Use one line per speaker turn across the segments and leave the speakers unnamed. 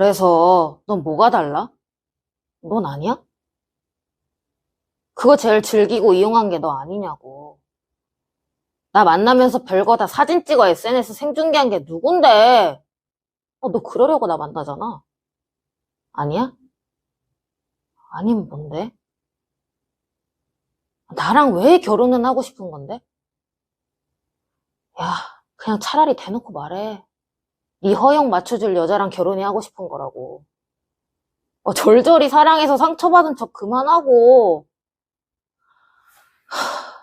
그래서 넌 뭐가 달라? 넌 아니야? 그거 제일 즐기고 이용한 게 너 아니냐고. 나 만나면서 별거 다 사진 찍어 SNS 생중계한 게 누군데? 어, 너 그러려고 나 만나잖아. 아니야? 아니면 뭔데? 나랑 왜 결혼은 하고 싶은 건데? 야, 그냥 차라리 대놓고 말해. 네 허영 맞춰줄 여자랑 결혼이 하고 싶은 거라고. 어, 절절히 사랑해서 상처받은 척 그만하고. 하,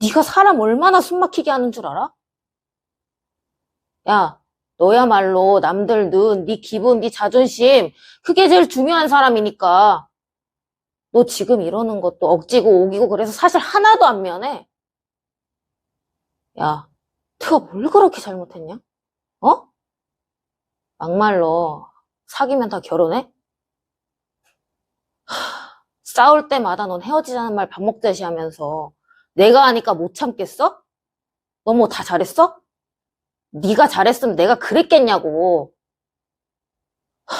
네가 사람 얼마나 숨막히게 하는 줄 알아? 야, 너야말로 남들 눈, 네 기분, 네 자존심 그게 제일 중요한 사람이니까. 너 지금 이러는 것도 억지고 오기고 그래서 사실 하나도 안 미안해. 야, 내가 뭘 그렇게 잘못했냐? 어? 막말로 사귀면 다 결혼해? 하, 싸울 때마다 넌 헤어지자는 말 밥 먹듯이 하면서 내가 하니까 못 참겠어? 너 뭐 다 잘했어? 네가 잘했으면 내가 그랬겠냐고. 하,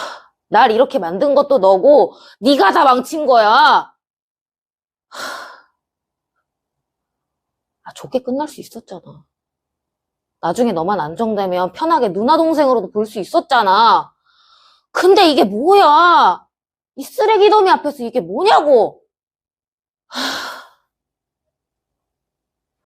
날 이렇게 만든 것도 너고 네가 다 망친 거야. 하, 아, 좋게 끝날 수 있었잖아. 나중에 너만 안정되면 편하게 누나 동생으로도 볼 수 있었잖아. 근데 이게 뭐야? 이 쓰레기 더미 앞에서 이게 뭐냐고. 하,